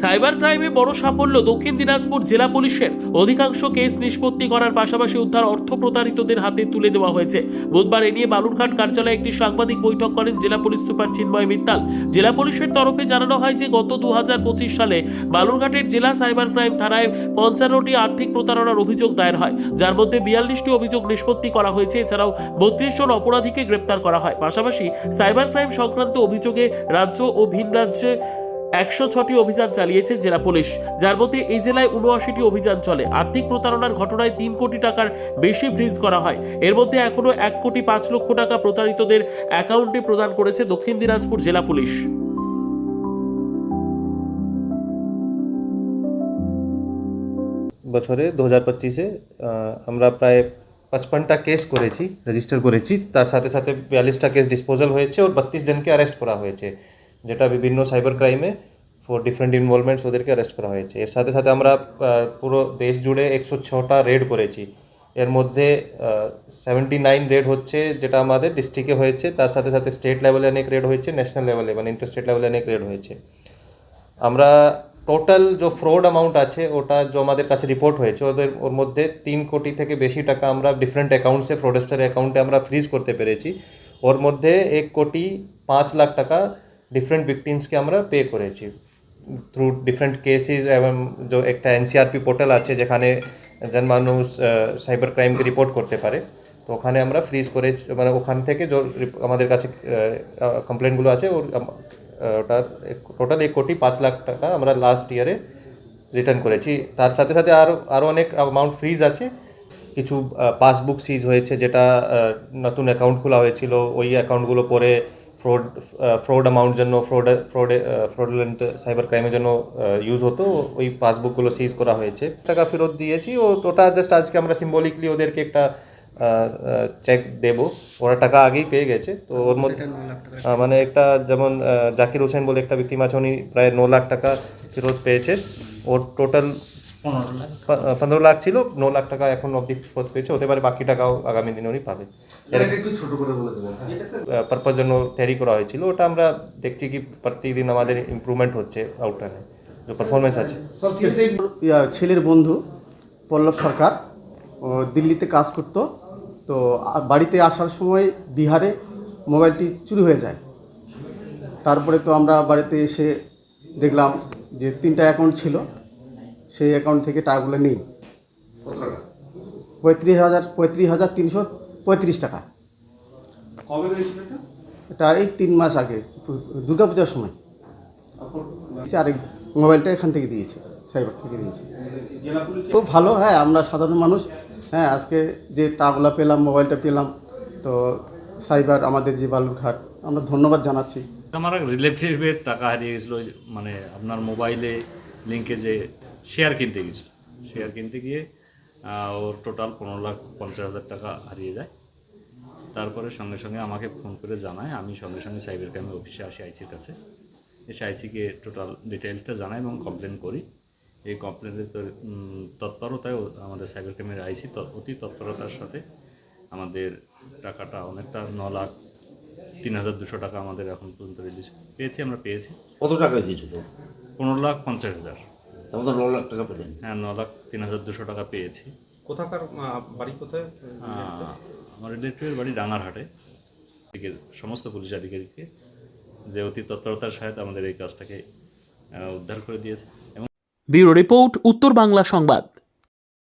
Cyber ক্রাইমে বড় সাফল্য দক্ষিণ দিনাজপুর জেলা পুলিশের। অধিকাংশ কেস নিষ্পত্তি করার পাশাপাশি উদ্ধার অর্থ প্রতারিতদের হাতে তুলে দেওয়া হয়েছে। বুধবার এ নিয়ে বালুরঘাট কার্যালয়ে একটি সাংবাদিক বৈঠক করেন জেলা পুলিশ সুপার চিন্ময় মিত্তাল। জেলা পুলিশের তরফে জানানো হয় যে, গত দুহাজার পঁচিশ সালে বালুরঘাটের জেলা সাইবার ক্রাইম থানায় পঞ্চান্নটি আর্থিক প্রতারণার অভিযোগ দায়ের হয়, যার মধ্যে বিয়াল্লিশটি অভিযোগ নিষ্পত্তি করা হয়েছে। এছাড়াও বত্রিশ জন অপরাধীকে গ্রেপ্তার করা হয়। পাশাপাশি সাইবার ক্রাইম সংক্রান্ত অভিযোগে রাজ্য ও ভিন রাজ্যে একশো ছটি অভিযান চালিয়েছে জেলা পুলিশ। যার মধ্যে এই জেলায় উনআশিটি অভিযান চলে। আর্থিক প্রতারণার ঘটনায় তিন কোটি টাকার বেশি ফ্রিজ করা হয়। এর মধ্যে এখনও এক কোটি পাঁচ লক্ষ টাকা প্রতারিতদের অ্যাকাউন্টে প্রদান করেছে দক্ষিণ দিনাজপুর জেলা পুলিশ। বছরে দু হাজার পঁচিশে আমরা প্রায় পঁচপনটা কেস করেছি রেজিস্টার করেছি। তার সাথে সাথে বিয়াল্লিশটা কেস ডিসপোজাল হয়েছে। ওর বত্রিশ জনকে অ্যারেস্ট করা হয়েছে। যেটা বিভিন্ন সাইবার ক্রাইমে ফর ডিফারেন্ট ইনভলভমেন্টস ওদেরকে অ্যারেস্ট করা হয়েছে। এর সাথে সাথে আমরা পুরো দেশ জুড়ে একশো ছটা রেড করেছি। এর মধ্যে সেভেন্টি নাইন রেড হচ্ছে যেটা আমাদের ডিস্ট্রিক্টে হয়েছে। তার সাথে সাথে স্টেট লেভেলে অনেক রেড হয়েছে ন্যাশনাল লেভেলে মানে ইন্টারস্টেট লেভেলে অনেক রেড হয়েছে। আমরা টোটাল যে ফ্রড অ্যামাউন্ট আছে, ওটা যে আমাদের কাছে রিপোর্ট হয়েছে, ওদের, ওর মধ্যে তিন কোটি থেকে বেশি টাকা আমরা ডিফারেন্ট অ্যাকাউন্টসে ফ্রডেস্টার অ্যাকাউন্টে আমরা ফ্রিজ করতে পেরেছি। ওর মধ্যে এক কোটি পাঁচ লাখ টাকা ডিফারেন্ট ভিকটিমসকে আমরা পে করেছি। থ্রু ডিফারেন্ট কেসেস এবং যে একটা এনসিআরপি পোর্টাল আছে যেখানে মানুষ সাইবার ক্রাইমকে রিপোর্ট করতে পারে। তো ওখানে আমরা ফ্রিজ করে মানে ওখান থেকে যে আমাদের কাছে কমপ্লেনগুলো আছে, ওর ওটা টোটাল এক কোটি পাঁচ লাখ টাকা আমরা লাস্ট ইয়ারে রিটার্ন করেছি। তার সাথে সাথে আরও আরও অনেক অ্যামাউন্ট ফ্রিজ আছে। কিছু পাসবুক সিজ হয়েছে যেটা নতুন অ্যাকাউন্ট খোলা হয়েছিল, ওই অ্যাকাউন্টগুলো পরে ফ্রড ফ্রড অ্যামাউন্ট জন্য ফ্রড ফ্রড ফ্রডলেন্ট সাইবার ক্রাইমের জন্য ইউজ হতো ওই পাসবুকগুলো সিজ করা হয়েছে। টাকা ফেরত দিয়েছি ও ওটা জাস্ট আজকে আমরা সিম্বলিকলি ওদেরকে একটা চেক দেব। ওরা টাকা আগেই পেয়ে গেছে তো ওর মধ্যে মানে একটা যেমন জাকির হোসেন বলে একটা ভিক্টিম আছে উনি প্রায় ন লাখ টাকা ফেরত পেয়েছে। ওর টোটাল পনেরো লাখ। ছিল ন লাখ টাকা এখন অবধি ফেরত পেয়েছে হতে পারে বাকি টাকাও আগামী দিনে উনি পাবে। একটু ছোট করে বলে দেবেন পারপাস জন্য তৈরি করা হয়েছিল ওটা আমরা দেখছি কি প্রত্যেকদিন আমাদের ইমপ্রুভমেন্ট হচ্ছে আউটরানে যে পারফরমেন্স আছে। ছেলের বন্ধু পল্লব সরকার ও দিল্লিতে কাজ করতো তো বাড়িতে আসার সময় বিহারে মোবাইলটি চুরি হয়ে যায়। তারপরে তো আমরা বাড়িতে এসে দেখলাম যে তিনটা অ্যাকাউন্ট ছিল সেই অ্যাকাউন্ট থেকে টাকাগুলো নেই। পঁয়ত্রিশ হাজার পঁয়ত্রিশ হাজার তিনশো পঁয়ত্রিশ টাকা। কবে এটা? এটা এই তিন মাস আগে দুর্গা পূজার সময়। সে আরেক মোবাইলটা এখান থেকে দিয়েছে সাইবার থেকে দিয়েছে। খুব ভালো হ্যাঁ আমরা সাধারণ মানুষ হ্যাঁ আজকে যে টাকাগুলো পেলাম মোবাইলটা পেলাম তো সাইবার আমাদের যে বালুরঘাট আমরা ধন্যবাদ জানাচ্ছি। আমার এক রিলেটিভের টাকা হারিয়ে গেছিল মানে আপনার মোবাইলে লিঙ্কে যে শেয়ার কিনতে গেছিল শেয়ার কিনতে গিয়ে ওর টোটাল পনেরো লাখ পঞ্চাশ হাজার টাকা হারিয়ে যায়। তারপরে সঙ্গে সঙ্গে আমাকে ফোন করে জানায়। আমি সঙ্গে সঙ্গে সাইবার ক্রাইম অফিসে আসি আইসির কাছে। এসে আইসিকে টোটাল ডিটেলসটা জানাই এবং কমপ্লেন করি। এই কমপ্লেনের তৎপরতায় আমাদের সাইবার ক্রাইমের আইসি অতি তৎপরতার সাথে আমাদের টাকাটা অনেকটা ন লাখ তিন হাজার দুশো টাকা আমাদের এখন পর্যন্ত রিলিজ পেয়েছি আমরা পেয়েছি। কত টাকা দিয়েছিল পনেরো লাখ পঞ্চাশ হাজার। মধ্যে ন লাখ টাকা পেলেন। হ্যাঁ ন লাখ তিন হাজার দুশো টাকা পেয়েছি। কোথাকার বাড়ি কোথায়? আমার রিলেটিভের বাড়ি ডাঙারহাটে। থেকে সমস্ত পুলিশ আধিকারিককে যে অতি তৎপরতার সহায়তা আমাদের এই কাজটাকে আহ, উদ্ধার করে দিয়েছে। এবং ব্যুরো রিপোর্ট উত্তর বাংলা সংবাদ।